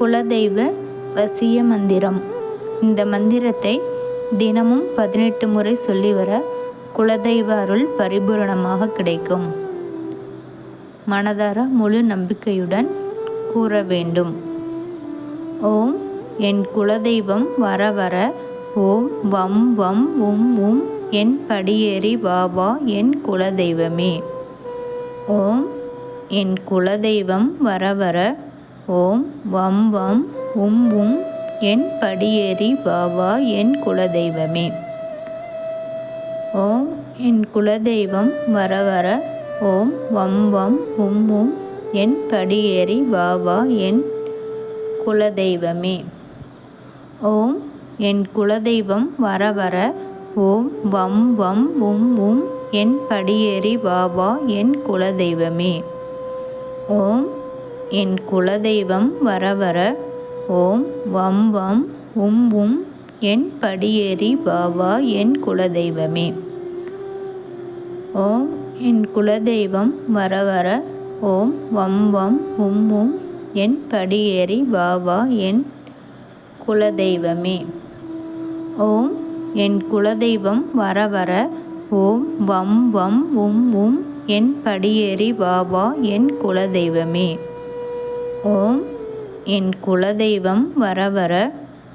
குலதெய்வ வசிய மந்திரம். இந்த மந்திரத்தை தினமும் பதினெட்டு முறை சொல்லி வர குலதெய்வ அருள் பரிபூரணமாக கிடைக்கும். மனதார முழு நம்பிக்கையுடன் கூற வேண்டும். ஓம் என் குலதெய்வம் வர வர ஓம் வம் வம் உம் உம் என் படியேறி வா வா என் குலதெய்வமே. ஓம் என் குலதெய்வம் வர வர ஓம் வம் வம் உம் உம் என் படியேறி வா வா என் குலதெய்வமே. ஓம் என் குலதெய்வம் வர வர ஓம் வம் வம் உம் உம் என் படியேறி வாவா என் குலதெய்வமே. ஓம் என் குலதெய்வம் வர வர ஓம் வம் வம் உம் உம் என் படியேறி வா வா என் குலதெய்வமே. ஓம் என் குலதெய்வம் வர வர ஓம் வம் வம் உம் உம் என் படியேறி பாவா என் குலதெய்வமே. ஓம் என் குலதெய்வம் வர வர ஓம் வம் வம் உம் உம் என் படியேறி வா என் குலதெய்வமே. ஓம் என் குலதெய்வம் வர வர ஓம் வம் வம் உம் உம் என் படியேறி வா வா என் குலதெய்வமே. ஓம். என் குலதெய்வம் வர வர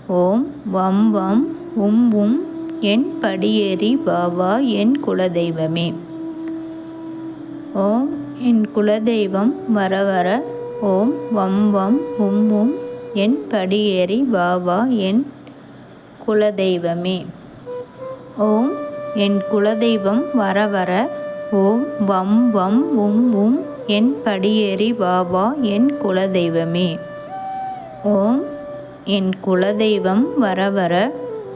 ஓம். வம் வம் உம் உம். என் படியேறி பாபா என் குலதெய்வமே. ஓம். என் குலதெய்வம் வர வர ஓம். வம் வம் உம் உம். என் படியேறி பாபா என் குலதெய்வமே. ஓம். என் குலதெய்வம் வர வர ஓம். வம் வம் உம் உம். என் படியேறி பாபா என் குலதெய்வமே. ஓம் என் குலதெய்வம் வர வர.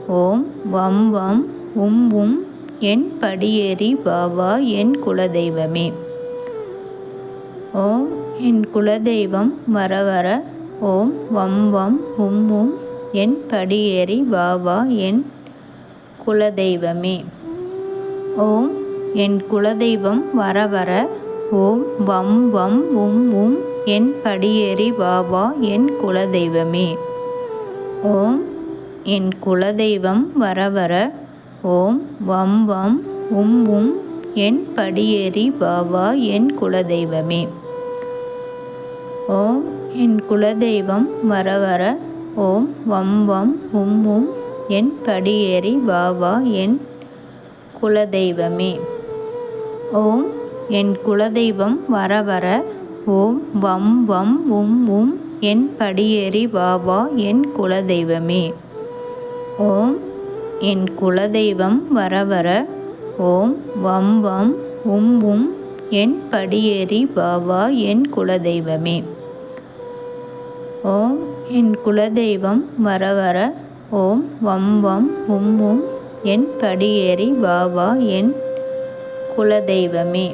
ஓம் வம் வம் உம் உம் என் படியேறி பாபா என் குலதெய்வமே. ஓம் என் குலதெய்வம் வர வர. ஓம் வம் வம் உம் உம் என் படியேறி பாபா என் குலதெய்வமே. ஓம் என் குலதெய்வம் வர வர. ஓம் வம் வம் உம் உம் என் படியேறி வா வா என் குலதெய்வமே. ஓம் என் குலதெய்வம் வர வர. ஓம் வம் வம் உம் உம் என் படியேறி வா வா என் குலதெய்வமே. ஓம் என் குலதெய்வம் வர வர. ஓம் வம் வம் உம் உம் என் படியேறி வா வா என் குலதெய்வமே. ஓம் என் குலதெய்வம் வர வர ஓம் வம் வம் உம் உம் என் படியேறி வா வா என் குலதெய்வமே. ஓம் என் குலதெய்வம் வர வர ஓம் வம் வம் உம் உம் என் படியேறி வா வா என் குலதெய்வமே. ஓம் என் குலதெய்வம் வர வர ஓம் வம் வம் உம் உம் என் படியேறி வா வா என் குலதெய்வமே.